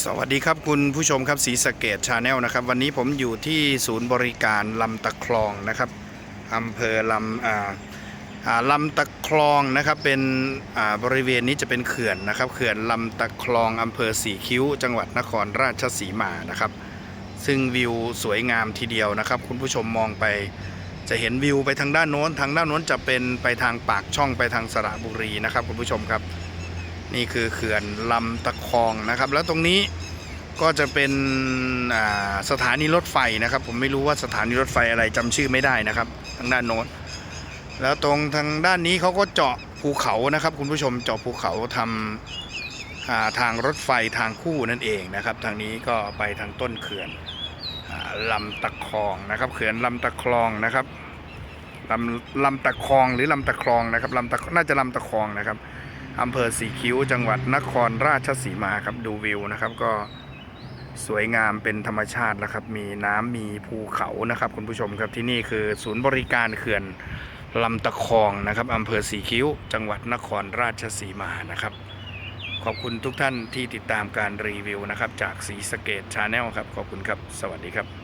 สวัสดีครับคุณผู้ชมครับสีสะเกตชาแนลนะครับ วันนี้ผมอยู่ที่ศูนย์บริการลำตะคลองนะครับอำเภอลำอ่าลำตะคลองนะครับเป็นบริเวณนี้จะเป็นเขื่อนนะครับเขื่อนลำตะคลองอำเภอสีคิ้ว จังหวัดนครราชสีมานะครับ ซึ่งวิวสวยงามทีเดียวนะครับ คุณผู้ชมมองไปจะเห็นวิวไปทางด้านโน้น ทางด้านโน้นจะเป็นไปทางปากช่องไปทางสระบุรีนะครับ คุณผู้ชมครับ นี่คือเขื่อนลำตะคองนะครับ แล้วตรงนี้ก็จะเป็นสถานีรถไฟนะครับ ผมไม่รู้ว่าสถานีรถไฟอะไรจำชื่อไม่ได้นะครับ ทางด้านโน้นแล้วตรงทางด้านนี้เขาก็เจาะภูเขานะครับ คุณผู้ชมเจาะภูเขาทำาทางรถไฟทางคู่นั่นเองนะครับ ทางนี้ก็ไปทางต้นเขื่อนลำตะคองนะครับ เขื่อนลำตะคลองนะครับลำลำตะคองหรือลำตะคลองนะครับลำตะน่าจะลำตะคองนะครับ อำเภอสีคิ้วจังหวัดนครราชสีมาครับดูวิวนะครับก็สวยงามเป็นธรรมชาตินะครับ มีน้ำมีภูเขานะครับ คุณผู้ชมครับที่นี่คือศูนย์บริการเขื่อนลำตะคองนะครับอำเภอสีคิ้ว จังหวัดนครราชสีมานะครับ ขอบคุณทุกท่านที่ติดตามการรีวิวนะครับ จากสีสเกตชาแนลครับ ขอบคุณครับ สวัสดีครับ